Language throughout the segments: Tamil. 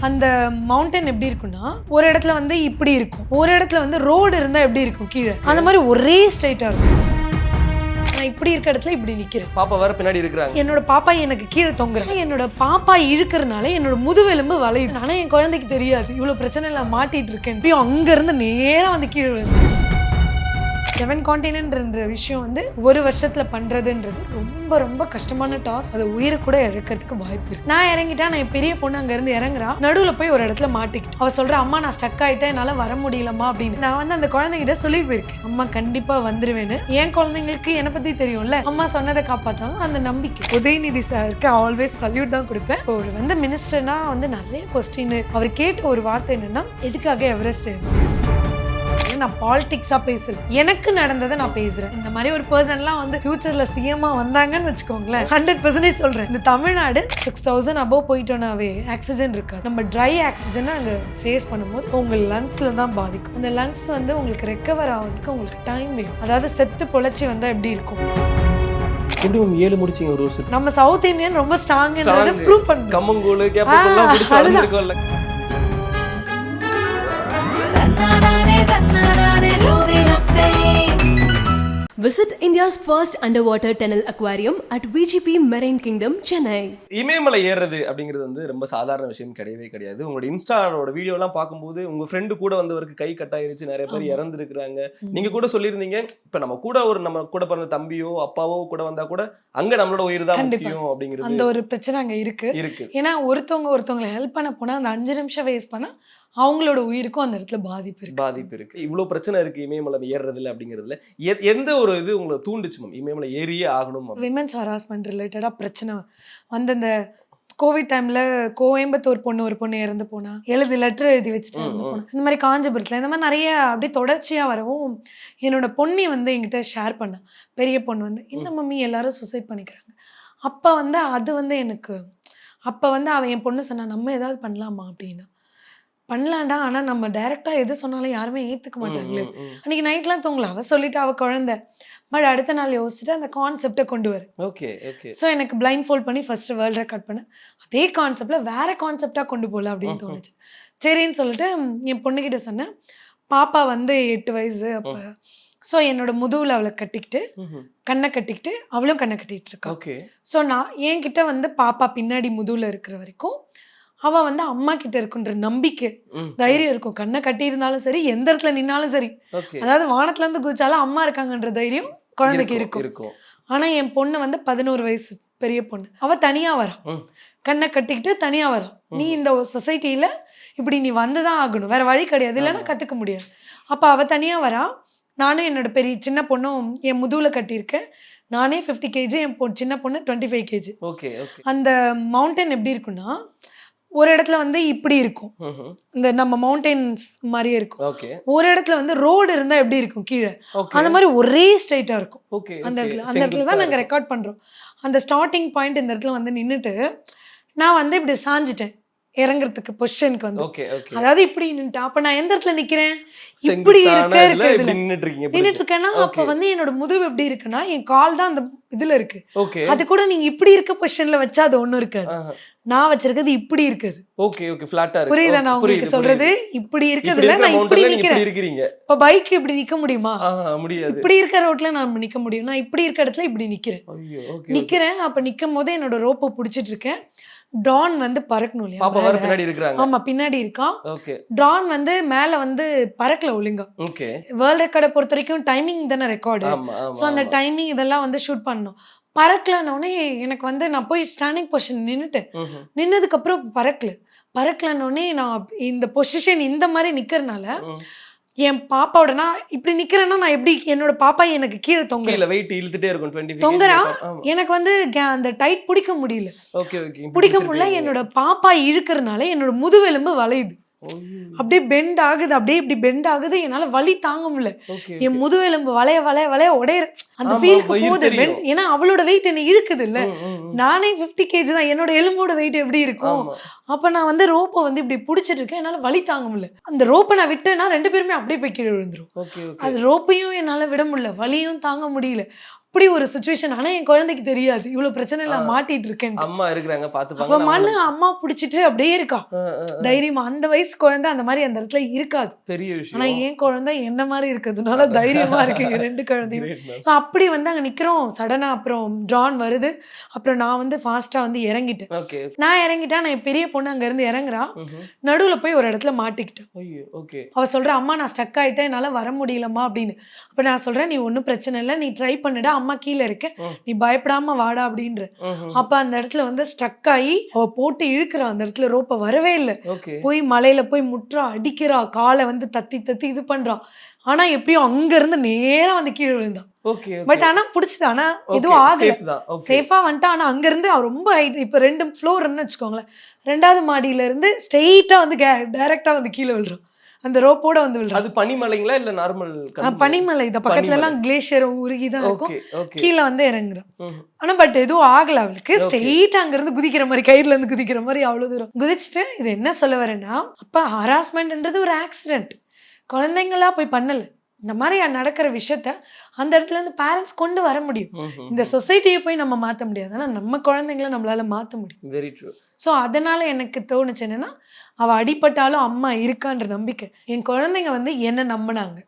அந்த மவுண்டன் எப்படி இருக்கும்னா ஒரு இடத்துல வந்து இப்படி இருக்கும். ஒரு இடத்துல வந்து ரோடு இருந்தா எப்படி இருக்கும் கீழே? அந்த மாதிரி ஒரே ஸ்ட்ரைட்டா இருக்கும். நான் இப்படி இருக்க இடத்துல இப்படி நிக்கிறேன். பாப்பா வேற பின்னாடி இருக்கிறாங்க. என்னோட பாப்பா எனக்கு கீழே தொங்குறேன் என்னோட பாப்பா இழுக்கறனால என்னோட முதுவெலும்பு வளையுது. ஆனா என் குழந்தைக்கு தெரியாது. இவ்வளவு பிரச்சனை நான் மாட்டிட்டு இருக்கேன். அங்க இருந்து நேரா வந்து கீழே விழுந்து. செவன் காண்டினென்ட்ன்ற விஷயம் வந்து ஒரு வருஷத்துல பண்றதுன்றது ரொம்ப ரொம்ப கஷ்டமான டாஸ் அதை உயிரை கூட இழக்கிறதுக்கு வாய்ப்பு இருக்கு. நான் இறங்கிட்டா நான் என் பெரிய பொண்ணு அங்க இருந்து இறங்குறா. நடுவுல போய் ஒரு இடத்துல மாட்டிக்கிட்டு. அவ சொல்ற அம்மா நான் ஸ்டக் ஆகிட்டேன் என்னால வர முடியலம்மா அப்படின்னு. நான் வந்து அந்த குழந்தைகிட்ட சொல்லி போயிருக்கேன். அம்மா கண்டிப்பா வந்துருவேன்னு. என் குழந்தைங்களுக்கு என்னை பத்தி தெரியும்ல? அம்மா சொன்னதை காப்பாற்றணும் அந்த நம்பிக்கை. உதயநிதி சாருக்கு ஆல்வேஸ் சல்யூட் தான் கொடுப்பேன். அவர் வந்து மினிஸ்டர்னா வந்து நிறைய கொஸ்டின் அவர் கேட்ட ஒரு வார்த்தை என்னன்னா எதுக்காக எவரெஸ்ட் நான் பாலிடிக்ஸா பேசல. எனக்கு நடந்ததை நான் பேசுறேன். இந்த மாதிரி ஒரு பர்சன்லாம் வந்து ஃபியூச்சர்ல சிஎம்மா வந்தாங்கன்னு வச்சுக்கோங்களேன். ஹண்ட்ரட் பர்சன்டேஜ் சொல்றேன். இந்த தமிழ்நாடு சிக்ஸ் தௌசண்ட் அபவ் போயிட்டோம்னாவே ஆக்சிஜன் இருக்காது. நம்ம ட்ரை ஆக்சிஜனை அங்கே ஃபேஸ் பண்ணும்போது உங்க லங்ஸ்ல தான் பாதிக்கும். அந்த லங்ஸ் வந்து உங்களுக்கு ரெக்கவர் ஆகிறதுக்கு உங்களுக்கு டைம் வேணும். அதாவது செத்து பொழைச்சி வந்தா எப்படி இருக்கும்? எப்படி மேம் ஏழு முடிச்சீங்க ஒரு வருஷத்துக்கு நம்ம சவுத் இந்தியன் ரொம்ப ஸ்ட்ராங். ப்ரூவ் பண்ணணும். கம்மங்கூழு கேப்பக்கூழ்லாம் Visit India's first underwater tunnel aquarium at VGP Marine Kingdom, Chennai. இமயமலை ஏறுறது அப்படிங்கிறது வந்து ரொம்ப சாதாரண விஷயம் கிடையவே கிடையாது உங்களோட இன்ஸ்டாவோட வீடியோலாம் பார்க்கும்போது உங்க ஃப்ரெண்டு கூட வந்தவருக்கு கை கட்டாயிருச்சு நிறைய பேர். இறந்துருக்குறாங்க நீங்க கூட சொல்லியிருந்தீங்க இப்ப நம்ம கூட ஒரு நம்ம கூட பிறந்த தம்பியோ அப்பாவோ கூட வந்தா கூட அங்க நம்மளோட உயிர் தான். முக்கியம் அந்த அப்படிங்கிறது ஒரு பிரச்சனை அங்க இருக்கு இருக்கு ஏன்னா ஒருத்தவங்க ஒருத்தவங்களை ஹெல்ப் பண்ண போனா அந்த அஞ்சு நிமிஷம் வேஸ்ட் பண்ணா அவங்களோட உயிருக்கும் அந்த இடத்துல பாதிப்பு இருக்கு. பாதிப்பு இருக்கு. இவ்வளவு பிரச்சனை இருக்கு இமயமலை ஏறுறதுல அப்படிங்கிறதுல எந்த ஒரு இது உங்களை தூண்டுச்சு மேம் இமயமலை ஏறியே ஆகணும்? விமன்ஸ் ஹராஸ்மெண்ட் ரிலேட்டடாக பிரச்சனை வந்து இந்த கோவிட் டைம்ல கோயம்புத்தூர் பொண்ணு ஒரு பொண்ணு இறந்து போனா எழுதி லெட்டர் எழுதி வச்சுட்டு இறந்து. போனா இந்த மாதிரி காஞ்சிபுரத்தில் இந்த மாதிரி நிறைய அப்படியே தொடர்ச்சியா வரவும் என்னோட பொண்ணி வந்து என்கிட்ட ஷேர் பண்ணா. பெரிய பொண்ணு வந்து என்ன மம்மி எல்லாரும் சூசைட் பண்ணிக்கிறாங்க? அப்போ வந்து அது வந்து எனக்கு அப்போ வந்து அவன் என் பொண்ணு சொன்னா நம்ம ஏதாவது பண்ணலாமா? அப்படின்னா பண்ணலாம்டா. ஆனா நம்ம டைரக்டா எது சொன்னாலும் யாருமே ஏத்துக்க மாட்டாங்களே. அன்னைக்கு நைட்லாம் தூங்கல. அவ சொல்லிட்டு அவ குழந்தை. பட் அடுத்த நாள் யோசிச்சுட்டு அந்த கான்செப்டை கொண்டு வர. Okay okay. ஸோ எனக்கு பிளைண்ட் ஃபோல்ட் பண்ணி ஃபர்ஸ்ட் வேர்ல்ட் ரெக்கார்ட் பண்ணேன் அதே கான்செப்டில் வேற கான்செப்டாக கொண்டு போகல அப்படின்னு. தோணுச்சு. சரின்னு சொல்லிட்டு என் பொண்ணுகிட்ட சொன்னேன். பாப்பா வந்து எட்டு வயசு அப்போ. ஸோ என்னோட முதுகுல அவளை கட்டிக்கிட்டு கண்ணை கட்டிக்கிட்டு அவளும் கண்ணை கட்டிக்கிட்டு இருக்கா. ஓகே. ஸோ நான் என்கிட்ட வந்து பாப்பா பின்னாடி முதுகுல இருக்கிற வரைக்கும் அவ வந்து அம்மா கிட்ட இருக்குன்ற நம்பிக்கை தைரியம் இருக்கும். கண்ணை கட்டி இருந்தாலும் சரி எந்த இடத்துல நின்னாலும் சரி. அதாவது வானத்துல இருந்து குதிச்சாலும் அம்மா இருக்காங்கன்ற தைரியம் குழந்தைக்கு இருக்கும். ஆனா என் பொண்ணு வந்து பதினோரு வயசு பெரிய பொண்ணு. அவ தனியா வரா. கண்ணை கட்டிக்கிட்டு தனியா வரா. நீ இந்த சொசைட்டில இப்படி நீ வந்துதான் ஆகணும். வேற வழி கிடையாது. இல்லைன்னா. கத்துக்க முடியாது. அப்ப அவ தனியா வரா. நானும் என்னோட பெரிய சின்ன பொண்ணும் என் முதுகுல கட்டியிருக்கேன் நானே ஃபிஃப்டி கேஜி என் பொ சின்ன பொண்ணு டுவெண்ட்டி ஃபைவ் கேஜி ஓகே. அந்த மவுண்டன் எப்படி இருக்குன்னா ஒரு இடத்துல வந்து இப்படி இருக்கும். இந்த நம்ம மவுண்டன்ஸ் மாதிரியே இருக்கும். ஒரு இடத்துல வந்து ரோடு இருந்தா எப்படி இருக்கும் கீழே? அந்த மாதிரி ஒரே ஸ்ட்ரைட்டா இருக்கும். அந்த இடத்துல அந்த இடத்துல தான் நாங்கள் ரெக்கார்ட் பண்ணுறோம் அந்த ஸ்டார்டிங் பாயிண்ட் இந்த இடத்துல வந்து நின்றுட்டு நான் வந்து இப்படி சாஞ்சிட்டேன். இறங்குறதுக்கு பொசிஷனுக்கு வந்து. அதாவது இப்படி நின்னுட்டேன் அப்ப நான் எந்த இடத்துல நிக்கிறேன்? இப்படி இருக்க இருக்கீங்க நின்னுட்டு இருக்கேன்னா அப்ப. வந்து என்னோட முதுகு எப்படி இருக்குன்னா என் கால் தான் அந்த இதுல இருக்கு. அது கூட நீங்க இப்படி இருக்க பொசிஷன்ல வச்சா அது ஒண்ணும் இருக்காது. நான் வச்சிருக்கிறது இப்படி இருக்குது. ஓகே ஓகே ஃபிளாட்டா இருக்கு. புரியுதா நான் உங்களுக்கு சொல்றது. இப்படி இருக்கிற நான் இப்படி நிக்கிறேன் இப்படி இருக்கிறீங்க. இப்ப பைக் இப்படி நிக்க முடியுமா? முடியாது. இப்படி இருக்க ரோட்ல நான் நிக்க முடியும். நான் இப்படி இருக்க இடத்துல இப்படி நிக்கிறேன். நிக்கிறேன். அப்ப நிக்கும் போது என்னோட ரோப்பை புடிச்சிட்டு இருக்கேன். டான் வந்து பறக்கணும் இல்லையா? பாப்பா வேற. பின்னாடி இருக்காங்க ஆமா பின்னாடி இருக்கான். ஓகே. டான் வந்து மேல வந்து பறக்கல ஒழுங்கா. ஓகே. வேர்ல்ட் ரெக்கார்டை பொறுத்த வரைக்கும் டைமிங் தானே ரெக்கார்டு ஸோ அந்த. டைமிங் இதெல்லாம் வந்து ஷூட் பண்ணணும். பறக்கலன்னொடனே எனக்கு வந்து நான் போய் ஸ்டாண்டிங் பொசிஷன் நின்னுட்டேன். ம்ஹும். நின்னதுக்கு அப்புறம் பறக்கல. பறக்கலன்னொடனே நான் இந்த பொசிஷன் இந்த மாதிரி நிக்கறனால ம். என் பாப்பாவோட நான் இப்படி நிக்கிறேன்னா நான் எப்படி என்னோட பாப்பா எனக்கு கீழே தொங்குறேன் கீழ வெயிட் இழுத்துட்டே இருக்கும் 25 தொங்குறா? எனக்கு வந்து அந்த டைட் பிடிக்க முடியல. ஓகே ஓகே பிடிக்க முடியல என்னோட பாப்பா இழுக்கறனால என்னோட முதுவெலும்பு வளையுது. அப்படியே பெண்ட் ஆகுது அப்படியே இப்படி பெண்ட் ஆகுது என்னால வலி தாங்க முடியல. என் முதுவெலும்பு வளைய வளைய வளைய உடையிற அந்த ஃபீலுக்கு போகுது. ஏன்னா அவளோட வெயிட் என்ன இருக்குது இல்ல. நானே 50 கேஜி தான் என்னோட எலும்போட வெயிட் எப்படி இருக்கும்? அப்ப நான் வந்து ரோப்பை வந்து இப்படி பிடிச்சிட்டு இருக்கேன் என்னால வலி தாங்க முடியல. அந்த ரோப்பை நான் விட்டேன்னா ரெண்டு பேருமே அப்படியே போய் கீழே விழுந்துரும். அது ரோப்பையும் என்னால விட முடியல வலியும் தாங்க முடியல. அப்படி ஒரு சுச்சுவேஷன் ஆனா என் குழந்தைக்கு தெரியாது. இவ்வளவு பிரச்சனை நான். மாட்டிட்டு இருக்கேன் அம்மா இருக்கிறாங்க அப்ப பாத்துப்பாங்க மண்ணு அம்மா பிடிச்சிட்டு அப்படியே இருக்கா. தைரியமா அந்த வயசு குழந்தை அந்த மாதிரி அந்த இடத்துல இருக்காது. பெரிய ஆனா விஷயம் என் குழந்தை என்ன மாதிரி இருக்கிறதுனால தைரியமா இருக்குங்க ரெண்டு குழந்தையும். ஸோ அப்படி வந்து அங்க நிக்கிறோம். சடனா அப்புறம் ட்ரான் வருது. அப்புறம் நான் வந்து ஃபாஸ்டா வந்து இறங்கிட்டேன். நான் இறங்கிட்டேன் நான் என் பெரிய பொண்ணு அங்க இருந்து இறங்குறா. நடுவுல போய் ஒரு இடத்துல மாட்டிக்கிட்டேன். அவ சொல்றா அம்மா நான் ஸ்டக் ஆயிட்டேன். என்னால வர முடியலம்மா அப்படின்னு. அப்ப நான் சொல்றேன் நீ ஒன்றும் பிரச்சனை இல்லை. நீ ட்ரை பண்ணுடா. அம்மா கீழே இருக்க. நீ பயப்படாம வாடா அப்படின்ற. அப்ப அந்த இடத்துல வந்து ஸ்டக் ஆகி அவ போட்டு இழுக்கிறா அந்த இடத்துல ரோப்ப வரவே இல்லை. போய் மலையில போய் முட்டுறா அடிக்கிறா காலை வந்து தத்தி தத்தி இது பண்றா ஆனா எப்படியும் அங்க இருந்து நேரா வந்து கீழே விழுந்தா. பட் ஆனா புடிச்சிட்டா ஆனா எதுவும் ஆகல. சேஃபா வந்துட்டா ஆனா அங்க இருந்து ரொம்ப ஹைட் இப்ப ரெண்டு ஃப்ளோர்னு வச்சுக்கோங்களேன் ரெண்டாவது மாடியில இருந்து ஸ்ட்ரெயிட்டா வந்து டைரக்டா வந்து கீழே விழுறான் அந்த ரோப்போட வந்து விழுறான் அது பனிமலைங்களா இல்ல நார்மல் பனிமலை. இந்த பக்கத்துல எல்லாம் கிளேஷியர் உருகி தான் இருக்கும். கீழே வந்து இறங்குறான். ஆனா பட் எதுவும் ஆகல அவளுக்கு. ஸ்ட்ரெயிட் அங்க இருந்து குதிக்கிற மாதிரி கயிறுல இருந்து குதிக்கிற மாதிரி அவ்வளவு தூரம். குதிச்சுட்டு இது என்ன சொல்ல வரேன்னா அப்ப ஹராஸ்மெண்ட்ன்றது ஒரு ஆக்சிடென்ட் குழந்தைங்களா போய் பண்ணல. இந்த மாதிரி நடக்கிற விஷயத்த அந்த இடத்துல இருந்து பேரண்ட்ஸ் கொண்டு வர முடியும். இந்த சொசைட்டியை போய் நம்ம மாத்த முடியாது. ஆனா நம்ம குழந்தைங்கள நம்மளால மாத்த முடியும். வெரி ட்ரூ ஸோ அதனால எனக்கு தோணுச்சு என்னன்னா அவ அடிபட்டாலும் அம்மா இருக்கான்ற நம்பிக்கை. என் குழந்தைங்க வந்து என்ன நம்பினாங்க.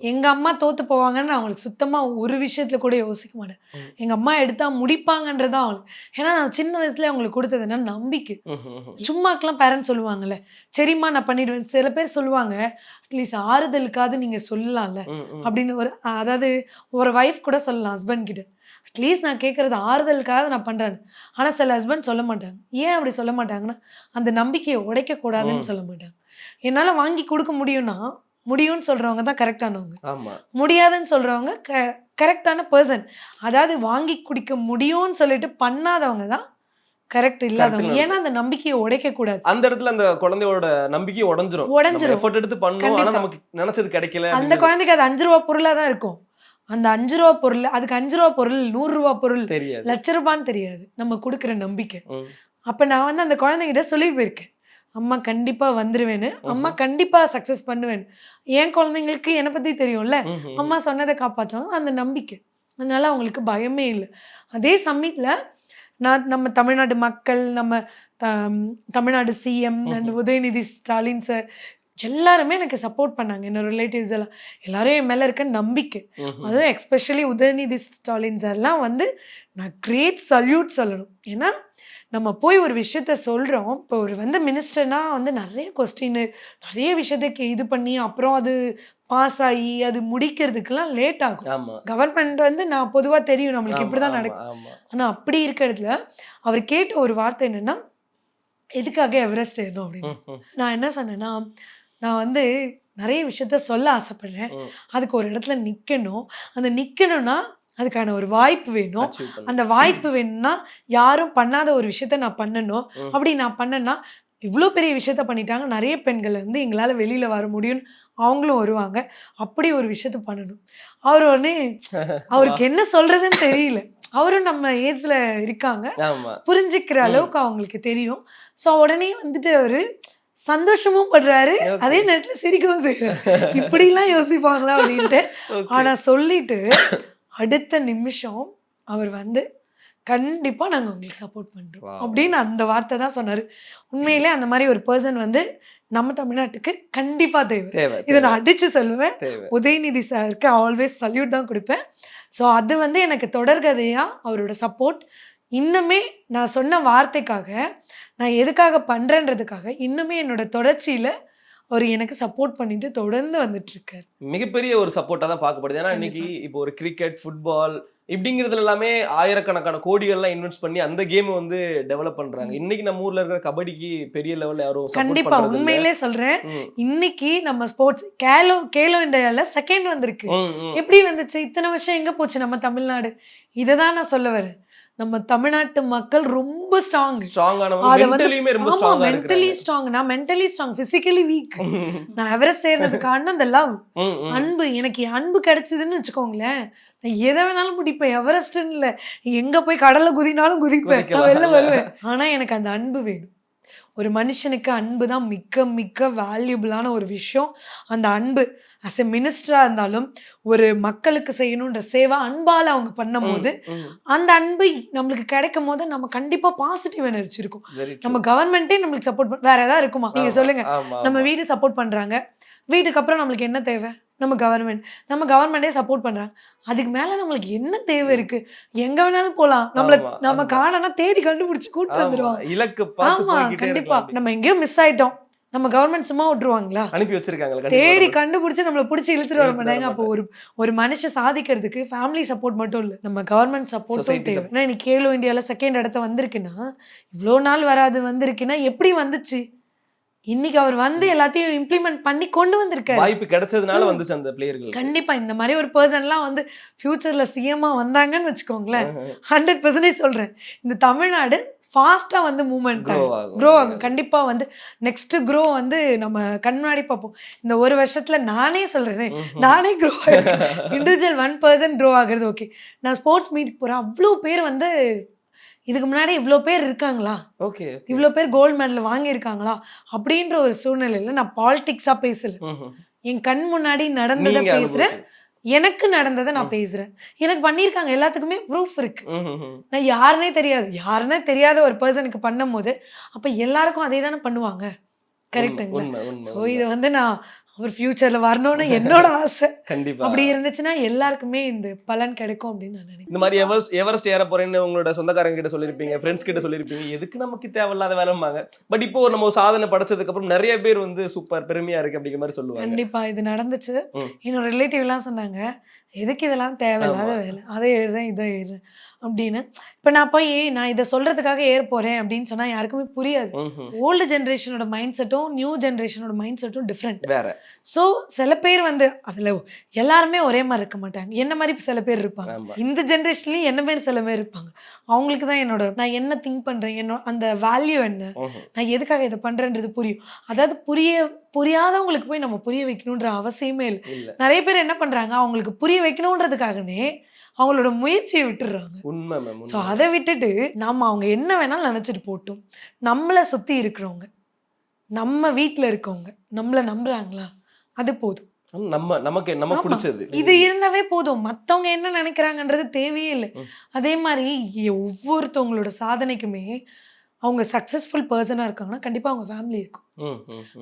எங்க அம்மா தோத்து போவாங்கன்னு நான் அவங்களுக்கு சுத்தமா ஒரு விஷயத்துல கூட யோசிக்க மாட்டேன். எங்க அம்மா எடுத்தா முடிப்பாங்கன்றது அவங்களுக்கு. ஏன்னா நான் சின்ன வயசுல அவங்களுக்கு கொடுத்தது என்ன நம்பிக்கை. சும்மாக்கெல்லாம் பேரண்ட்ஸ் சொல்லுவாங்கல்ல சரிம்மா நான் பண்ணிடுவேன். சில பேர் சொல்லுவாங்க அட்லீஸ்ட் ஆறுதலுக்காவது நீங்க சொல்லலாம்ல. அப்படின்னு ஒரு அதாவது ஒரு வைஃப் கூட சொல்லலாம் ஹஸ்பண்ட் கிட்ட. அட்லீஸ்ட் நான் கேட்கறது ஆறுதலுக்காக நான் பண்றேன் ஆனா சில ஹஸ்பண்ட் சொல்ல மாட்டாங்க. ஏன் அப்படி சொல்ல மாட்டாங்கன்னா அந்த நம்பிக்கையை உடைக்க கூடாதுன்னு ம். சொல்ல மாட்டாங்க. என்னால வாங்கி கொடுக்க முடியும்னா முடியும்னு சொல்றவங்க தான் கரெக்டானவங்க முடியாதுன்னு சொல்றவங்க க கரெக்டான பர்சன் அதாவது வாங்கி குடிக்க முடியும்னு சொல்லிட்டு பண்ணாதவங்க தான் கரெக்ட் இல்லாதவங்க. ஏன்னா அந்த நம்பிக்கையை உடைக்க கூடாது. அந்த இடத்துல அந்த குழந்தையோட நம்பிக்கை உடைஞ்சிரும். உடைஞ்சிரும். எஃபர்ட் எடுத்து பண்ணோம் ஆனா. நமக்கு நினைச்சது கிடைக்கல அந்த குழந்தைக்கு அது அஞ்சு ரூபா பொருளா தான் இருக்கும். அந்த அஞ்சு ரூபா பொருள் அதுக்கு அஞ்சு ரூபா பொருள் நூறு ரூபா பொருள் தெரியாது. லட்ச ரூபான்னு தெரியாது. நம்ம கொடுக்குற நம்பிக்கை. அப்ப நான் வந்து அந்த குழந்தைகிட்ட சொல்லி போயிருக்கேன். அம்மா கண்டிப்பா வந்துருவேன்னு. அம்மா கண்டிப்பா சக்சஸ் பண்ணுவேன் என் குழந்தைங்களுக்கு என்னை பத்தி தெரியும்ல. அம்மா சொன்னதை காப்பாற்றுவாங்க அந்த நம்பிக்கை. அதனால அவங்களுக்கு பயமே இல்லை. அதே சமயத்தில் நான் நம்ம தமிழ்நாடு மக்கள் நம்ம Tamil Nadu CM and Udhayanidhi Stalin sir எல்லாருமே எனக்கு சப்போர்ட் பண்ணாங்க. என்னோட ரிலேட்டிவ்ஸ் எல்லாம். எல்லாரும் என் மேலே இருக்க நம்பிக்கை. அதுவும் எக்ஸ்பெஷலி உதயநிதி ஸ்டாலின் சார்லாம் வந்து நான் கிரேட் சல்யூட் சொல்லணும். ஏன்னா நம்ம போய் ஒரு விஷயத்த சொல்கிறோம் இப்போ ஒரு வந்து மினிஸ்டர்னா வந்து நிறைய கொஸ்டின் நிறைய விஷயத்த இது பண்ணி அப்புறம் அது பாஸ் ஆகி அது முடிக்கிறதுக்கெல்லாம் லேட் ஆகும். கவர்மெண்ட் வந்து நான் பொதுவாக தெரியும் நம்மளுக்கு இப்படி தான் நடக்கும் ஆனால் அப்படி இருக்கிறதுல அவர் கேட்ட ஒரு வார்த்தை என்னன்னா எதுக்காக எவரெஸ்ட் ஏறணும்? அப்படின்னு. நான் என்ன சொன்னேன்னா நான் வந்து நிறைய விஷயத்த சொல்ல ஆசைப்படுறேன். அதுக்கு ஒரு இடத்துல நிற்கணும் அந்த நிற்கணும்னா அதுக்கான ஒரு வாய்ப்பு வேணும். அந்த வாய்ப்பு வேணும்னா யாரும் பண்ணாத ஒரு விஷயத்த நான் பண்ணணும். அப்படி நான் பண்ணேன்னா இவ்வளோ பெரிய விஷயத்த பண்ணிட்டாங்க. நிறைய பெண்கள் வந்து எங்களால் வெளியில் வர முடியும்னு அவங்களும் வருவாங்க. அப்படி ஒரு விஷயத்த பண்ணணும். அவர் உடனே அவருக்கு என்ன சொல்றதுன்னு தெரியல. அவரும் நம்ம ஏஜ்ல இருக்காங்க. புரிஞ்சுக்கிற. அளவுக்கு அவங்களுக்கு தெரியும். ஸோ உடனே வந்துட்டு அவரு சந்தோஷமும் படுறாரு. அதே நேரத்துல சிரிக்கவும் செய்யறாரு இப்படிலாம் யோசிப்பாங்களா அப்படின்ட்டு. ஆனா சொல்லிட்டு அடுத்த நிமிஷம் அவர் வந்து கண்டிப்பா நாங்க உங்களுக்கு சப்போர்ட் பண்றோம். அப்படின்னு அந்த வார்த்தை தான் சொன்னாரு. உண்மையிலே அந்த மாதிரி ஒரு பர்சன் வந்து நம்ம தமிழ்நாட்டுக்கு கண்டிப்பா தேவை. இதை நான் அடிச்சு சொல்லுவேன். உதயநிதி சாருக்கு ஆல்வேஸ் சல்யூட் தான் கொடுப்பேன். ஸோ அது வந்து எனக்கு தொடர்கதையா அவரோட சப்போர்ட் இன்னுமே நான் சொன்ன வார்த்தைக்காக நான் எதுக்காக பண்றேன்றதுக்காக இன்னுமே என்னோட தொடர்ச்சியில அவர் எனக்கு சப்போர்ட் பண்ணிட்டு தொடர்ந்து வந்துட்டு இருக்காரு மிகப்பெரிய ஒரு சப்போர்ட்டா தான் பார்க்கப்படுது. ஏன்னா. இன்னைக்கு இப்போ ஒரு கிரிக்கெட் ஃபுட்பால் இப்படிங்கிறதுல எல்லாமே ஆயிரக்கணக்கான கோடிகள்லாம் இன்வெஸ்ட் பண்ணி அந்த கேம் வந்து டெவலப் பண்றாங்க. இன்னைக்கு நம்ம ஊர்ல இருக்கிற கபடிக்கு பெரிய லெவல்ல யாரும் கண்டிப்பா. உண்மையிலே சொல்றேன். இன்னைக்கு நம்ம ஸ்போர்ட்ஸ் கேலோ கேலோ இந்தியால செகண்ட் வந்திருக்கு. எப்படி வந்துச்சு? இத்தனை வருஷம் எங்க போச்சு நம்ம தமிழ்நாடு? இதை தான் நான் சொல்ல வரேன். நம்ம தமிழ்நாட்டு மக்கள் ரொம்ப ஸ்ட்ராங் அத வந்து ஆமா மென்டலி ஸ்ட்ராங் நான் மென்டலி ஸ்ட்ராங் பிசிக்கலி வீக் நான் எவரெஸ்ட் ஏறினது காரணம் அந்த லவ். அன்பு. எனக்கு என் அன்பு கிடைச்சதுன்னு வச்சுக்கோங்களேன். நான் எதை வேணாலும் முடிப்பேன் எவரெஸ்ட்னு இல்ல. எங்க போய் கடல்ல குதினாலும் குதிப்பேன். நான். வெளில வருவேன். ஆனா எனக்கு அந்த அன்பு வேணும். ஒரு மனுஷனுக்கு அன்பு தான் மிக்க மிக்க வேல்யூபிளான ஒரு விஷயம். அந்த அன்பு அஸ் எ மினிஸ்டராக இருந்தாலும் ஒரு மக்களுக்கு செய்யணுன்ற சேவை அன்பால் அவங்க பண்ணும்போது ம், அந்த அன்பு நம்மளுக்கு கிடைக்கும் போது நம்ம கண்டிப்பா பாசிட்டிவ் எனர்ஜி இருக்கும். நம்ம கவர்மெண்ட்டே நம்மளுக்கு சப்போர்ட் வேற ஏதாவது இருக்குமா? நீங்க ஆமா, சொல்லுங்க. ஆமா, நம்ம. வீடு சப்போர்ட் பண்றாங்க. வீட்டுக்கு அப்புறம் நம்மளுக்கு என்ன தேவை? நம்ம கவர்மெண்ட் நம்ம கவர்மெண்டே சப்போர்ட் பண்றாங்க. அதுக்கு மேல நம்மளுக்கு என்ன தேவை இருக்கு? எங்க வேணாலும் போலாம். நம்மள நம்ம. காணனா தேடி கண்டுபிடிச்சு கூட்டு வந்துருவாங்க. இலக்கு ஆமா கண்டிப்பா. நம்ம எங்கேயோ மிஸ் ஆயிட்டோம். நம்ம கவர்மெண்ட் சும்மா விட்டுருவாங்களா? அனுப்பி வச்சிருக்காங்க தேடி கண்டுபிடிச்சு நம்மள பிடிச்சி இழுத்துட்டு வர மாட்டாங்க. அப்போ ஒரு ஒரு மனுஷன் சாதிக்கிறதுக்கு ஃபேமிலி சப்போர்ட் மட்டும் இல்லை நம்ம கவர்மெண்ட் சப்போர்ட்டும் Society தேவை. ஏன்னா இன்னைக்கு கேலோ இந்தியாவில் செகண்ட் இடத்த வந்திருக்குன்னா இவ்வளோ நாள் வராது வந்திருக்குன்னா எப்படி வந்துச்சு? இன்னைக்கு அவர் வந்து எல்லாத்தையும் இம்ப்ளிமெண்ட் பண்ணி கொண்டு வந்திருக்காரு. வாய்ப்பு கிடைச்சதுனால ம். வந்துச்சு அந்த பிளேயர்கள் கண்டிப்பா இந்த மாதிரி ஒரு பர்சன்லாம் வந்து ஃபியூச்சர்ல சிஎம்மா வந்தாங்கன்னு வச்சுக்கோங்களேன். ஹண்ட்ரட் பர்சன்டேஜ் சொல்றேன். இந்த தமிழ்நாடு ஃபாஸ்டா வந்து ஆகும். க்ரோ ஆகும். கண்டிப்பா வந்து நெக்ஸ்ட் க்ரோ வந்து நம்ம கண்ணாடி பார்ப்போம். இந்த ஒரு வருஷத்துல நானே சொல்றேனே நானே grow individual one percent grow ஆகுறது ஓகே நான் ஸ்போர்ட்ஸ் மீட் போறேன். அவ்வளோ பேர் வந்து இதுக்கு முன்னாடி இவ்வளோ பேர் இருக்காங்களா? ஓகே இவ்வளோ பேர் கோல்டு மெடல் வாங்கியிருக்காங்களா? அப்படின்ற ஒரு சூழ்நிலையில நான் பாலிடிக்ஸா பேசல. என் கண் முன்னாடி நடந்ததை அனுபவிச்சது. எனக்கு நடந்ததை நான் பேசுறேன். எனக்கு பண்ணியிருக்காங்க. எல்லாத்துக்குமே ப்ரூஃப் இருக்கு. நான் யாருனே தெரியாது. யாருன்னே தெரியாத ஒரு பர்சனுக்கு பண்ணும்போது அப்ப எல்லாருக்கும் அதே தானே பண்ணுவாங்க கரெக்டுங்களா ஸோ. இது வந்து நான் அவர் ஃபியூச்சர்ல வரணும்னு என்னோட ஆசை. கண்டிப்பா. அப்படி இருந்துச்சுன்னா எல்லாருக்குமே இந்த பலன் கிடைக்கும் அப்படின்னு நான் நினைக்கிறேன். இந்த மாதிரி எவரெஸ்ட் எவரெஸ்ட் ஏற போறேன்னு உங்களோட சொந்தக்காரங்க கிட்ட சொல்லியிருப்பீங்க ஃப்ரெண்ட்ஸ் கிட்ட சொல்லியிருப்பீங்க. எதுக்கு நமக்கு தேவையில்லாத வேலைம்பாங்க. பட் இப்போ நம்ம சாதனை படைச்சதுக்கு அப்புறம் நிறைய பேர் வந்து சூப்பர் பெருமையா இருக்கு அப்படிங்கிற மாதிரி சொல்லுவாங்க. கண்டிப்பா இது நடந்துச்சு. ம். என்னோட ரிலேட்டிவ் எல்லாம் சொன்னாங்க எதுக்கு இதெல்லாம் தேவையில்லாத. வேலை? அதை ஏறுறேன் இதை ஏறுறேன் அப்படின்னு. இப்போ நான் போய் நான் இதை சொல்றதுக்காக ஏற போறேன் அப்படின்னு சொன்னா யாருக்குமே புரியாது. ஓல்டு ஜென்ரேஷனோட மைண்ட் செட்டும் நியூ ஜென்ரேஷனோட மைண்ட் செட்டும் டிஃப்ரெண்ட் வேற. ஸோ சில பேர் வந்து அதில் எல்லாருமே ஒரே மாதிரி இருக்க மாட்டாங்க. என்ன மாதிரி சில பேர் இருப்பாங்க? இந்த ஜென்ரேஷன்லேயும் என்ன மாதிரி சில பேர் இருப்பாங்க? அவங்களுக்கு தான் என்னோட நான் என்ன திங்க் பண்ணுறேன் என்னோட அந்த வேல்யூ என்ன. நான் எதுக்காக இதை பண்ணுறேன்றது புரியும். அதாவது புரிய புரியாதவங்களுக்கு போய் நம்ம புரிய வைக்கணுன்ற அவசியமே இல்லை. நிறைய பேர் என்ன பண்ணுறாங்க அவங்களுக்கு புரிய வைக்கணுன்றதுக்காகனே அவங்களோட முயற்சியை விட்டுடுறாங்க உண்மை மேம் ஸோ அதை விட்டுட்டு நம்ம அவங்க என்ன வேணாலும் நினச்சிட்டு போட்டோம். நம்மளை சுற்றி இருக்கிறவங்க நம்ம வீட்டில் இருக்கவங்க நம்மளை நம்புறாங்களா? அது போதும். நம்ம நமக்கு நம்ம. பிடிச்சது. இது இருந்தாவே போதும். மற்றவங்க என்ன நினைக்கிறாங்கன்றது தேவையே இல்லை. அதே மாதிரி ஒவ்வொருத்தவங்களோட சாதனைக்குமே அவங்க சக்ஸஸ்ஃபுல் பர்சனாக இருக்காங்கன்னா கண்டிப்பாக அவங்க ஃபேமிலி இருக்கும்.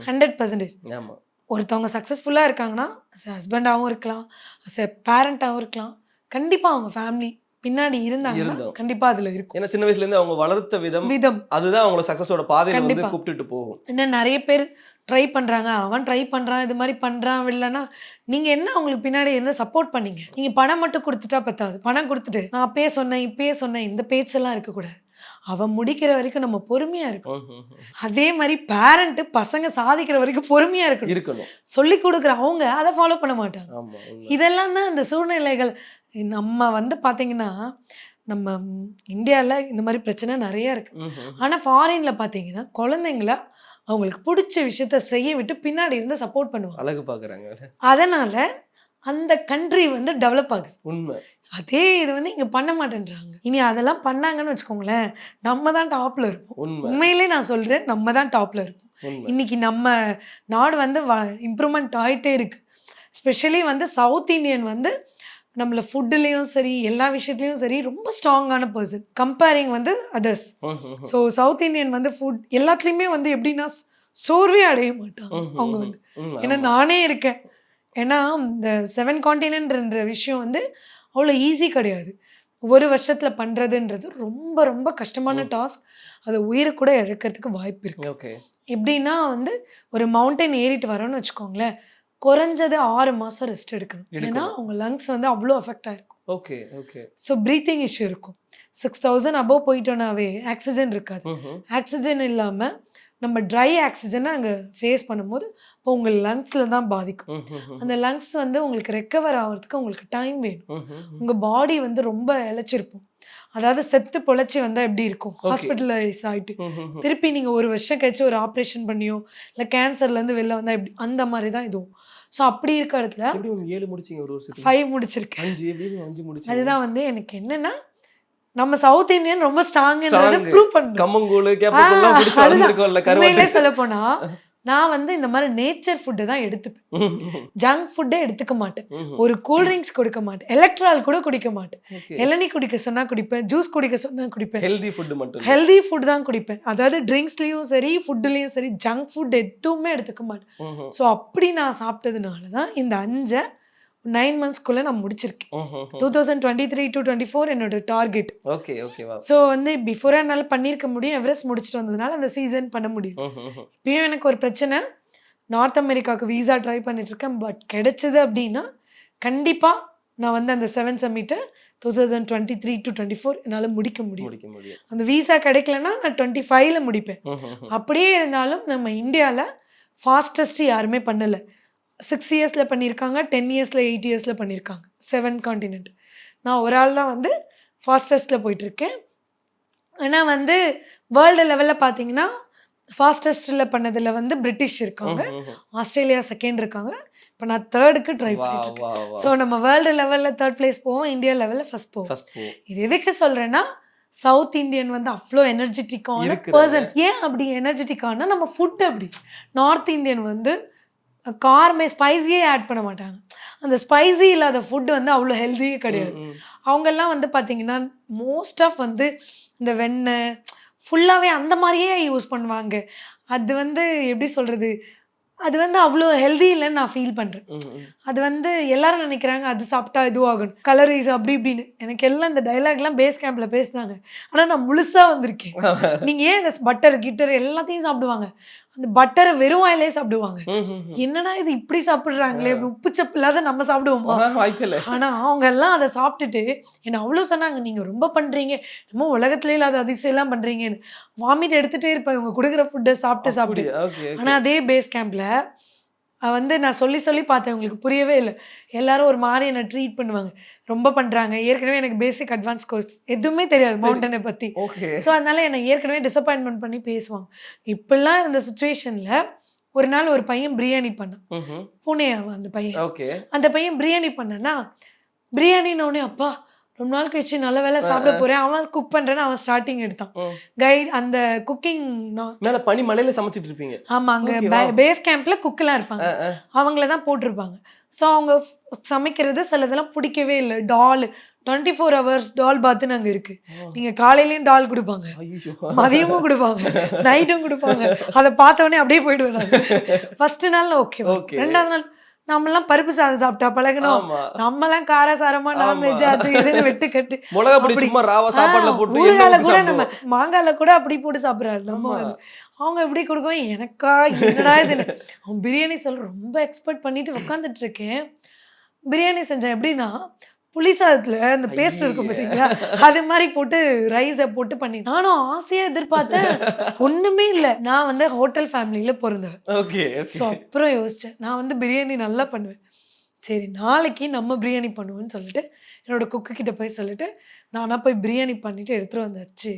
ஹண்ட்ரட் பர்சன்டேஜ் ஆமா. ஒருத்தவங்க சக்ஸஸ்ஃபுல்லாக இருக்காங்கன்னா அஸ் ஹஸ்பண்டாகவும் இருக்கலாம் அஸ் எ பேரண்ட்டாகவும் இருக்கலாம் கண்டிப்பாக அவங்க ஃபேமிலி பின்னாடி இருந்தாங்கன்னா இருந்தோம். கண்டிப்பாக அதில் இருக்கும். ஏன்னா சின்ன வயசுல இருந்து அவங்க வளர்த்த விதம் விதம். அதுதான் அவங்கள சக்சஸோட பாதையில வந்து கண்டிப்பா. கூப்பிட்டுட்டு போகும். இன்னும் நிறைய பேர் ட்ரை பண்ணுறாங்க அவன் ட்ரை பண்ணுறான் இது மாதிரி பண்ணுறான் இல்லைன்னா நீங்கள் என்ன அவங்களுக்கு பின்னாடி இருந்து சப்போர்ட் பண்ணீங்க? நீங்கள் பணம் மட்டும் கொடுத்துட்டா பத்தாது. பணம் கொடுத்துட்டு நான் அப்பயே சொன்னேன் இப்பயே சொன்னேன் இந்த பேச்செல்லாம் இருக்கக்கூடாது. அவன் முடிக்கிற வரைக்கும் நம்ம பொறுமையாக இருக்கும். அதே மாதிரி பேரண்ட்டு பசங்க சாதிக்கிற வரைக்கும் பொறுமையாக இருக்கணும். இருக்கணும். சொல்லி கொடுக்குற அவங்க அதை ஃபாலோ பண்ண மாட்டாங்க. இதெல்லாம் தான் இந்த சூழ்நிலைகள். நம்ம வந்து பார்த்தீங்கன்னா நம்ம இந்தியாவில் இந்த மாதிரி பிரச்சனை நிறைய இருக்கு. ஆனால் ஃபாரின்ல பார்த்தீங்கன்னா குழந்தைங்கள அவங்களுக்கு பிடிச்ச விஷயத்த செய்ய விட்டு பின்னாடி இருந்து சப்போர்ட் பண்ணுவாங்க. அழகு பாக்குறாங்க. அதனால அந்த கண்ட்ரி வந்து டெவலப் ஆகுது. உண்மை. அதே இது வந்து இங்கே பண்ண மாட்டேன்றாங்க. இனி அதெல்லாம் பண்ணாங்கன்னு வச்சுக்கோங்களேன் நம்ம தான் டாப்ல இருப்போம். உண்மை. உண்மையிலே நான் சொல்றேன் நம்ம தான் டாப்ல இருப்போம். இன்னைக்கு நம்ம நாடு வந்து இம்ப்ரூவ்மெண்ட் ஆகிட்டே இருக்கு. ஸ்பெஷலி வந்து சவுத் இந்தியன் வந்து நம்மள ஃபுட்டுலேயும் சரி எல்லா விஷயத்துலையும் சரி ரொம்ப ஸ்ட்ராங்கான பர்சன் கம்பேரிங் வந்து அதர்ஸ். ஸோ சவுத் இந்தியன் வந்து ஃபுட் எல்லாத்துலேயுமே வந்து எப்படின்னா சோர்வே அடைய மாட்டாங்க ம், ம், அவங்க. வந்து. ஏன்னா. நானே இருக்கேன். ஏன்னா இந்த செவன் காண்டினென்ட்ன்ற விஷயம் வந்து அவ்வளோ ஈஸி கிடையாது. ஒரு வருஷத்தில் பண்ணுறதுன்றது ரொம்ப ரொம்ப கஷ்டமான. டாஸ்க் அதை உயிரை கூட இழக்கிறதுக்கு வாய்ப்பு இருக்கு. ஓகே. எப்படின்னா வந்து ஒரு மவுண்டன் ஏறிட்டு வரோன்னு வச்சுக்கோங்களேன் குறைஞ்சது ஆறு மாதம் ரெஸ்ட் எடுக்கணும். ஏன்னா. அவங்க லங்ஸ் வந்து அவ்வளோ அஃபெக்ட் ஆயிருக்கும் okay okay. So breathing issue இருக்கும். சிக்ஸ் தௌசண்ட் அபவ் போயிட்டோன்னாவே ஆக்சிஜன் இருக்காது. ஆக்சிஜன் இல்லாமல் நம்ம ட்ரை ஆக்சிஜனை அங்கே ஃபேஸ் பண்ணும்போது இப்போ உங்கள் லங்ஸில் தான் பாதிக்கும். அந்த லங்ஸ் வந்து உங்களுக்கு ரெக்கவர் ஆகிறதுக்கு உங்களுக்கு டைம் வேணும். உங்கள் பாடி வந்து ரொம்ப இழைச்சிருக்கும். அதாவது செத்து பொழைச்சி வந்தால் எப்படி இருக்கும். ஹாஸ்பிட்டலைஸ் ஆகிட்டு. திருப்பி நீங்கள் ஒரு வருஷம் கழிச்சு ஒரு ஆப்ரேஷன் பண்ணியோ இல்லை கேன்சர்லேருந்து வெளில வந்தால் எப்படி அந்த மாதிரி தான் இதுவும். ஸோ அப்படி இருக்க இடத்துல ஏழு முடிச்சீங்க ஒரு வருஷத்துக்கு ஃபைவ் முடிச்சிருக்கேன். அதுதான் வந்து எனக்கு என்னன்னா நம்ம சவுத் இந்தியன் ரொம்ப ஸ்ட்ராங்ன்றத Strong. ப்ரூவ் பண்ணணும். கம்மங்கூழ் கேப்பக்கூழ்லாம் குடிச்சு வளர்ந்துருக்கோம்ல கருவாட்டு. சொல்ல போனா நான் வந்து இந்த மாதிரி நேச்சர் ஃபுட்டு தான் எடுத்துப்பேன். ஜங்க் ஃபுட்டே எடுத்துக்க மாட்டேன். ஒரு கூல் ட்ரிங்க்ஸ் கொடுக்க மாட்டேன். எலக்ட்ரால் கூட குடிக்க மாட்டேன். இளநீ குடிக்க சொன்னா குடிப்பேன் ஜூஸ் குடிக்க சொன்னா குடிப்பேன். ஹெல்தி ஃபுட் மட்டும் ஹெல்தி ஃபுட் தான் குடிப்பேன். அதாவது ட்ரிங்க்ஸ்லயும் சரி ஃபுட்டுலயும் சரி ஜங்க் ஃபுட் எதுவுமே எடுத்துக்க மாட்டேன். ஸோ அப்படி நான் சாப்பிட்டதுனால தான் இந்த அஞ்சை நைன் மந்த்ஸ்க்குள்ள நான் முடிச்சிருக்கேன். Two thousand twenty three to twenty four என்னோட டார்கெட் ஓகே ஓகேவா ஸோ வந்து பிஃபோரே என்னால் பண்ணியிருக்க முடியும் எவரெஸ்ட் முடிச்சுட்டு வந்ததுனால அந்த சீசன் பண்ண முடியும். இப்பயும் எனக்கு ஒரு பிரச்சனை நார்த் அமெரிக்காவுக்கு வீசா ட்ரை பண்ணிட்டு இருக்கேன் பட் கிடைச்சது அப்படின்னா கண்டிப்பாக நான் வந்து அந்த seven சம்மிட்டை two thousand twenty three to twenty four என்னால் முடிக்க முடியும். அந்த வீசா கிடைக்கலன்னா நான் டுவெண்ட்டி ஃபைவ்ல முடிப்பேன். அப்படியே இருந்தாலும் நம்ம இந்தியாவில் ஃபாஸ்டஸ்ட் யாருமே பண்ணலை. சிக்ஸ் இயர்ஸில் பண்ணியிருக்காங்க டென் இயர்ஸில் எயிட் இயர்ஸில் பண்ணியிருக்காங்க செவன் காண்டினென்ட் நான் ஒரு ஆள் தான் வந்து ஃபாஸ்டஸ்ட்டில் போயிட்டுருக்கேன். ஆனால் வந்து வேர்ல்டு லெவலில் பார்த்தீங்கன்னா ஃபாஸ்டஸ்ட்டில் பண்ணதில் வந்து பிரிட்டிஷ் இருக்காங்க. ஆஸ்திரேலியா செகண்ட் இருக்காங்க. இப்போ நான் தேர்டுக்கு ட்ரை வா பண்ணிட்டு வா வா. ஸோ நம்ம வேர்ல்டு லெவலில் தேர்ட் பிளேஸ் போவோம் இந்தியா லெவலில் ஃபர்ஸ்ட் போவோம். இது எதுக்கு சொல்றேன்னா சவுத் இந்தியன் வந்து அவ்வளோ எனர்ஜெட்டிக்கான. பர்சன்ஸ் ஏன் அப்படி எனர்ஜெட்டிக்கான நம்ம ஃபுட் அப்படி? நார்த் இந்தியன் வந்து காரமே ஸ்பைஸியே ஆட் பண்ண மாட்டாங்க. அந்த ஸ்பைசி இல்லாத ஃபுட் வந்து அவ்வளோ ஹெல்த்தியே கிடையாது. அவங்கெல்லாம் வந்து பார்த்தீங்கன்னா மோஸ்ட் ஆஃப் வந்து இந்த வெண்ணெய் ஃபுல்லாகவே அந்த மாதிரியே யூஸ் பண்ணுவாங்க. அது வந்து எப்படி சொல்கிறது அது வந்து அவ்வளோ ஹெல்தி இல்லைன்னு நான் ஃபீல் பண்ணுறேன். அது வந்து எல்லாரும் நினைக்கிறாங்க அது சாப்பிட்டா இதுவாகணும் கலரிஸ் அப்படி இப்படின்னு. எனக்கு எல்லாம் இந்த டைலாக்லாம் பேஸ் கேம்ப்ல பேசுனாங்க. ஆனால் நான் முழுசா வந்திருக்கேன். நீங்கள் ஏன் இந்த பட்டர் கிட்டர் எல்லாத்தையும் சாப்பிடுவாங்க? அந்த பட்டரை வெறும் வாயிலே சாப்பிடுவாங்க. என்னடா இது இப்படி சாப்பிடுறாங்களே? உப்பு சப்பு இல்லாத நம்ம சாப்பிடுவோமா? ஆனா அவங்க எல்லாம் அதை சாப்பிட்டுட்டு என்ன அவ்வளோ சொன்னாங்க நீங்க ரொம்ப பண்றீங்க. நம்ம உலகத்துல இல்லாத அதிசயம்லாம் பண்றீங்கன்னு. வாமிட் எடுத்துட்டே இருப்பேன். இவங்க கொடுக்குற ஃபுட்டை சாப்பிட்டு சாப்பிட்டு. ஆனா அதே பேஸ் கேம்ப்ல வந்து நான் சொல்லி சொல்லி பார்த்தேன். உங்களுக்கு புரியவே இல்லை. எல்லாரும் ஒரு மாதிரி என்னை ட்ரீட் பண்ணுவாங்க. ரொம்ப பண்றாங்க. ஏற்கனவே எனக்கு பேசிக் அட்வான்ஸ் கோர்ஸ் எதுவுமே தெரியாது மவுண்டனை பத்தி. Okay. ஸோ அதனால என்னை ஏற்கனவே டிசப்பாயின்மெண்ட் பண்ணி பேசுவாங்க. இப்படிலாம் இருந்த சுச்சுவேஷன்ல ஒரு நாள் ஒரு பையன் பிரியாணி பண்ணான். பூனே அந்த பையன். அந்த பையன் பிரியாணி பண்ணனா பிரியாணின்னு உடனே அப்பா ரொம்ப நாள் கழிச்சு நல்ல வேலை சாப்பிட போறேன். அவன் குக் பண்றேன்னு அவன் ஸ்டார்டிங் எடுத்தான். கைட் அந்த குக்கிங் மேல பனி மலையில சமைச்சிட்டு இருப்பீங்க. ஆமா அங்க. பேஸ் கேம்ப்ல குக்கெல்லாம் இருப்பாங்க. ஆ, ஆ. அவங்கள தான் போட்டிருப்பாங்க. ஸோ அவங்க சமைக்கிறது சிலதெல்லாம் பிடிக்கவே இல்லை. டால் டுவெண்ட்டி ஃபோர் ஹவர்ஸ் டால் பாத்துன்னு அங்கே இருக்கு. நீங்க காலையிலயும் டால் கொடுப்பாங்க. மதியமும் கொடுப்பாங்க. நைட்டும் கொடுப்பாங்க. அதை பார்த்த உடனே அப்படியே போயிடுவாங்க ஃபர்ஸ்ட் நாள் ஓகே. ரெண்டாவது நாள் நம்மலாம் பருப்பு சாதம் சாப்பிட்டா பழகணும். ஆமா. நம்மலாம் காரசாரமா நான்வெஜ் அது இதுன்னு வெட்டு கட்டு மிளகா பொடி. சும்மா ராவா சாப்பாடுல போட்டு ஊறுகால கூட நம்ம. மாங்கால கூட அப்படி போட்டு சாப்பிடுறாரு. நம்ம. அவங்க எப்படி கொடுக்கும்? எனக்கா? என்னடா இதுன்னு அவன் பிரியாணி சொல்ல ரொம்ப எக்ஸ்பெக்ட் பண்ணிட்டு உட்காந்துட்டு இருக்கேன். பிரியாணி செஞ்சேன் எப்படின்னா புளி சாதத்துல அந்த பேஸ்ட் இருக்கும். பார்த்தீங்களா அது மாதிரி போட்டு ரைஸை போட்டு பண்ணி. நானும் ஆசையா எதிர்பார்த்தேன் ஒண்ணுமே இல்லை. நான் வந்து ஹோட்டல் ஃபேமிலியில Okay, okay. ஸோ அப்புறம் யோசித்தேன் நான் வந்து பிரியாணி நல்லா பண்ணுவேன். சரி நாளைக்கு நம்ம பிரியாணி பண்ணுவோன்னு சொல்லிட்டு என்னோட குக்கு கிட்ட போய் சொல்லிட்டு நானா போய் பிரியாணி பண்ணிட்டு எடுத்துட்டு வந்தாச்சு.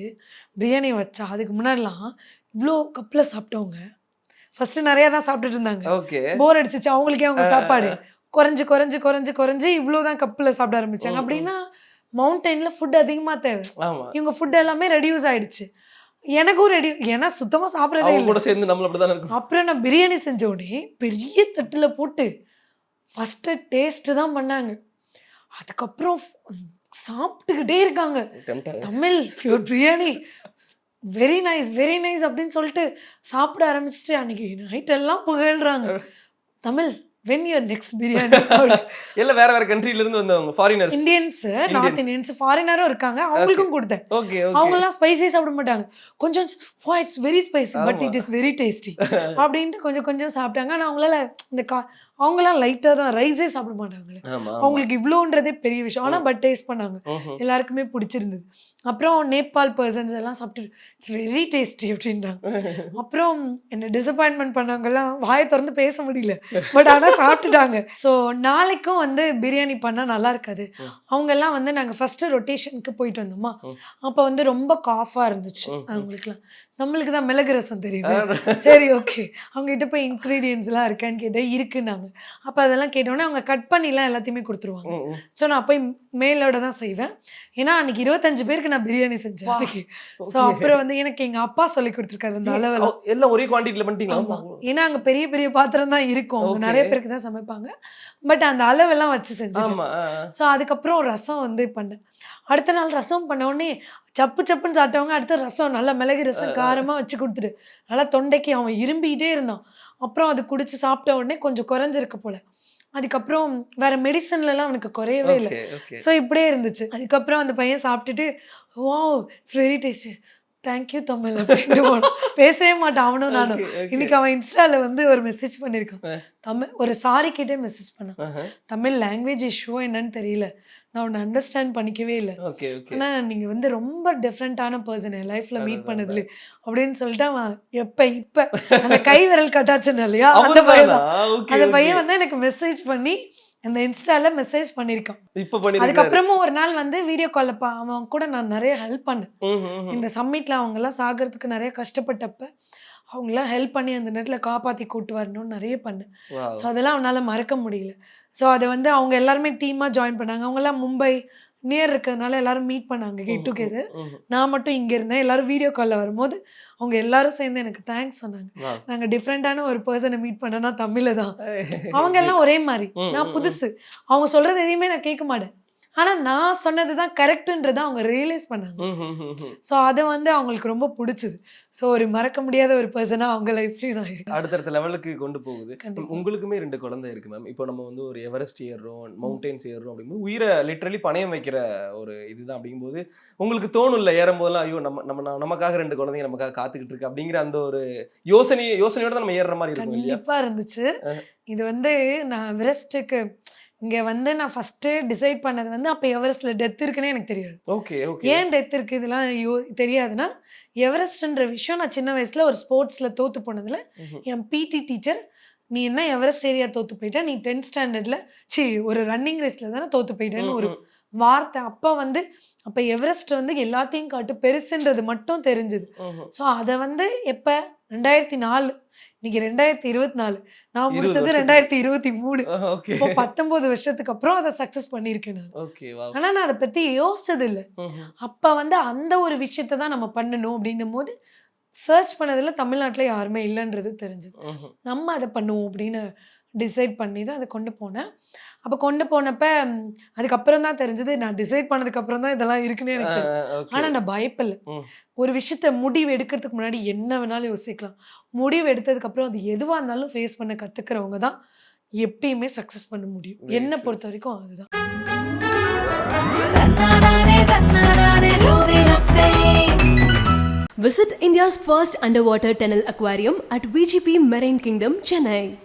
பிரியாணி வச்சா அதுக்கு முன்னாடிலாம் இவ்வளோ கப்பில் சாப்பிட்டவங்க. ஃபர்ஸ்ட் நிறையா தான் சாப்பிட்டுட்டு இருந்தாங்க. Okay. போர் அடிச்சிச்சு. அவங்களுக்கே அவங்க சாப்பாடு. குறைஞ்சு குறைஞ்சு குறைஞ்சு குறைஞ்சு இவ்வளோ தான் கப்பில் சாப்பிட ஆரம்பிச்சாங்க. அப்படின்னா மவுண்டெயினில் ஃபுட் அதிகமாக தேவை. இவங்க ஃபுட் எல்லாமே ரெடியூஸ் ஆயிடுச்சு. எனக்கும் ரெடி ஏன்னா சுத்தமாக சாப்பிட்றதே கூட சேர்ந்து நம்மள இருக்கும். அப்புறம் நான் பிரியாணி செஞ்ச உடனே பெரிய தட்டில் போட்டு ஃபஸ்ட்டு டேஸ்ட்டு தான் பண்ணாங்க. அதுக்கப்புறம் சாப்பிட்டுக்கிட்டே இருக்காங்க. Tamil pure biryani. Very nice very nice அப்படின்னு சொல்லிட்டு சாப்பிட ஆரம்பிச்சுட்டு அன்னைக்கு நைட் எல்லாம் புகழ்றாங்க. Tamil when your next biryani எல்லாம் வேற வேற கண்ட்ரில இருந்து வந்தவங்க ஃபாரினர்ஸ் இந்தியன்ஸ் நார்த் இந்தியன்ஸ் ஃபாரினரும் இருக்காங்க. அவங்களுக்கும் கொடுத்தேன். ஓகே ஓகே அவங்கெல்லாம் ஸ்பைசி சாப்பிட மாட்டாங்க. கொஞ்சம் it's very spicy but. It is very tasty அப்படின்ட்டு கொஞ்சம் கொஞ்சம் சாப்பிட்டாங்க. ஆனால் அவங்களால இந்த கா அவங்களாம் லைட்டாக தான் ரைஸே சாப்பிட ஆமா. அவங்களுக்கு இவ்வளோன்றதே பெரிய விஷயம் ஆனால் பட் டேஸ்ட் பண்ணாங்க. எல்லாருக்குமே பிடிச்சிருந்தது அப்புறம் நேபாள் பர்சன்ஸ் எல்லாம் சாப்பிட்டு இட்ஸ் வெரி டேஸ்டி அப்படின்ட்டாங்க அப்புறம் என்ன டிசப்பாயின்மெண்ட் பண்ணவங்கெல்லாம் வாயை திறந்து பேச முடியல பட் ஆனால் சாப்பிட்டுட்டாங்க ஸோ நாளைக்கும் வந்து பிரியாணி பண்ணால் நல்லா இருக்காது. அவங்கெல்லாம் வந்து நாங்கள் ஃபஸ்ட்டு ரொட்டேஷனுக்கு போயிட்டு வந்தோமா. அப்போ வந்து ரொம்ப காஃபாக இருந்துச்சு. அவங்களுக்குலாம் நம்மளுக்கு தான் மிளகு ரசம் தெரியும். சரி ஓகே அவங்க கிட்ட போய் எல்லாம் இருக்கான்னு கேட்டேன் இருக்குன்னாங்க. அப்போ அதெல்லாம் கேட்டோன்னே அவங்க கட் பண்ணிலாம் எல்லாத்தையுமே கொடுத்துருவாங்க. ஸோ நான் போய் மேலோட தான் செய்வேன். ஏன்னா அன்னைக்கு இருபத்தஞ்சு பேருக்கு நான் பிரியாணி செஞ்சேன் ஸோ. அப்புறம் வந்து எனக்கு எங்க அப்பா சொல்லி கொடுத்துருக்காரு அந்த அளவில் எல்லாம் ஒரே குவான்டிட்டில ஆமா பண்ணிட்டீங்களா? ஏன்னா அங்க பெரிய பெரிய பாத்திரம் தான் இருக்கும். அவங்க. நிறைய பேருக்கு தான் சமைப்பாங்க. பட் அந்த அளவெல்லாம் வச்சு ஆ. ஸோ அதுக்கப்புறம் ரசம் வந்து பண்ணேன். அடுத்த நாள் ரசம் பண்ண உடனே சப்பு சப்புன்னு சாப்பிட்டவங்க அடுத்து ரசம் நல்லா மிளகு ரசம் காரமாக வச்சு கொடுத்துட்டு நல்லா தொண்டைக்கு அவன் இரும்பிக்கிட்டே இருந்தான். அப்புறம் அது குடிச்சு சாப்பிட்ட உடனே கொஞ்சம் குறைஞ்சிருக்கு போல. அதுக்கப்புறம் வேற மெடிசன்லலாம் அவனுக்கு குறையவே இல்லை. ஸோ இப்படியே இருந்துச்சு. அதுக்கப்புறம் அந்த பையன் சாப்பிட்டுட்டு வா it's very tasty thank you Tamil அப்படின்ட்டு போனான். பேசவே மாட்டான் அவனும் நானும். இன்னைக்கு அவன் இன்ஸ்டால வந்து ஒரு மெசேஜ் பண்ணியிருக்கான். தமிழ் ஒரு சாரி கிட்டே மெசேஜ் பண்ணான். தமிழ் லாங்குவேஜ் இஷ்யூ என்னன்னு தெரியல. நான் உன்னை அண்டர்ஸ்டாண்ட் பண்ணிக்கவே இல்லை. ஓகே ஓகே ஆனா நீங்க வந்து ரொம்ப டிஃப்ரெண்ட்டான பர்சன் என் லைஃப்ல மீட் பண்ணதுல. அப்படின்னு சொல்லிட்டு அவன் எப்ப இப்ப அந்த கை விரல் கட்டாச்சுன்னு இல்லையா? அந்த பையன் அந்த பையன் வந்து எனக்கு மெசேஜ் பண்ணி அந்த இன்ஸ்டால மெசேஜ் பண்ணியிருக்கான் இப்ப பண்ணிருக்காரு. அதுக்கப்புறமும் ஒரு நாள் வந்து வீடியோ கால்ல பா அவன் கூட நான் நிறைய ஹெல்ப் பண்ணேன். இந்த சம்மிட்ல அவங்க எல்லாம் சாகிறதுக்கு நிறைய கஷ்டப்பட்டப்ப அவங்களாம் ஹெல்ப் பண்ணி அந்த நேரத்தில் காப்பாற்றி கூட்டு வரணும்னு நிறைய பண்ணேன். ஸோ அதெல்லாம் அவனால் மறக்க முடியல. ஸோ அதை வந்து அவங்க எல்லாருமே டீமாக ஜாயின் பண்ணாங்க. அவங்கெல்லாம் மும்பை நியர் இருக்கிறதுனால எல்லாரும் மீட் பண்ணாங்க கெட் டுகெதர். நான் மட்டும் இங்கே இருந்தேன். எல்லாரும் வீடியோ காலில் வரும்போது அவங்க எல்லாரும் சேர்ந்து எனக்கு தேங்க்ஸ் சொன்னாங்க. நாங்கள் டிஃப்ரெண்ட்டான ஒரு பர்சனை மீட் பண்ணனா தமிழில் தான். அவங்க எல்லாம் ஒரே மாதிரி. நான் புதுசு. அவங்க சொல்றது எதையுமே நான் கேட்க மாட்டேன். ஆனா நான் சொன்னது தான் கரெக்டுன்றதை அவங்க ரியலைஸ் பண்ணாங்க. ஸோ அதை வந்து அவங்களுக்கு ரொம்ப பிடிச்சது. ஸோ ஒரு மறக்க முடியாத ஒரு பர்சனா அவங்க லைஃப்லயும் நான் அடுத்தடுத்த லெவலுக்கு கொண்டு போகுது. உங்களுக்குமே ரெண்டு குழந்தை இருக்கு மேம் இப்போ நம்ம வந்து ஒரு எவரெஸ்ட் ஏறுறோம் மவுண்டன்ஸ் ஏறுறோம் அப்படிங்கும்போது உயிரை லிட்டரலி பணயம் வைக்கிற ஒரு இதுதான் அப்படிங்கும்போது உங்களுக்கு தோணும்ல ஏறும் போதெல்லாம் ஐயோ நம்ம நம்ம நமக்காக ரெண்டு குழந்தைங்க நமக்காக காத்துக்கிட்டு இருக்கு அப்படிங்கிற அந்த ஒரு யோசனை யோசனையோட தான் நம்ம ஏறுற மாதிரி இருக்கும் இல்லையா? கண்டிப்பா இருந்துச்சு. இது வந்து நான் எவரெஸ்ட்டுக்கு இங்க வந்து நான் ஃபர்ஸ்ட் டிசைட் பண்ணது வந்து அப்ப எவரெஸ்ட்ல டெத் இருக்குன்னே எனக்கு தெரியாது. Okay okay. ஏன் டெத் இருக்கு? இதெல்லாம் யோ தெரியாதுன்னா எவரெஸ்ட்ன்ற விஷயம் நான் சின்ன வயசுல ஒரு ஸ்போர்ட்ஸ்ல தோத்து போனதுல என் பிடி டீச்சர் நீ என்ன எவரெஸ்ட் ஏரியா தோத்து போயிட்ட? நீ டென்த் ஸ்டாண்டர்ட்ல சி ஒரு ரன்னிங் ரேஸ்ல தானே தோத்து போயிட்டேன்னு ஒரு வார்த்தை அப்போ வந்து அப்போ எவரெஸ்ட் வந்து எல்லாத்தையும் காட்டு பெருசுன்றது மட்டும் தெரிஞ்சுது. ஸோ அதை வந்து எப்போ? ரெண்டாயிரத்தி நாலு. இன்னைக்கு ரெண்டாயிரத்தி இருபத்தி நாலு. நான் முடிச்சது. ரெண்டாயிரத்தி இருபத்தி மூணு. இப்போ பத்தொன்பது வருஷத்துக்கு அப்புறம் அதை சக்ஸஸ் பண்ணியிருக்கேன் நான். ஆனா நான் அதை பத்தி யோசிச்சது இல்லை அப்ப வந்து அந்த ஒரு விஷயத்தை தான் நம்ம பண்ணணும் அப்படின்னும் போது சர்ச் பண்ணதுல தமிழ்நாட்டுல யாருமே இல்லைன்றது தெரிஞ்சது. நம்ம அதை பண்ணுவோம் அப்படின்னு டிசைட் பண்ணி தான் அதை கொண்டு போனேன். அப்போ கொண்டு போனப்ப அதுக்கப்புறம் தான் தெரிஞ்சது நான் டிசைட் பண்ணதுக்கு அப்புறம் தான் இதெல்லாம் இருக்குன்னு எனக்கு தெரியும். ஆனா நான் பயப்படல. ம். ஒரு விஷயத்த முடிவு எடுக்கிறதுக்கு முன்னாடி என்ன வேணாலும் யோசிக்கலாம். முடிவு எடுத்ததுக்கு அப்புறம் அது எதுவா இருந்தாலும் ஃபேஸ் பண்ண கத்துக்கிறவங்க தான் எப்பயுமே சக்சஸ் பண்ண முடியும். என்னை. பொறுத்த வரைக்கும் அதுதான். லப்சே Visit India's first underwater tunnel aquarium at VGP Marine Kingdom, Chennai.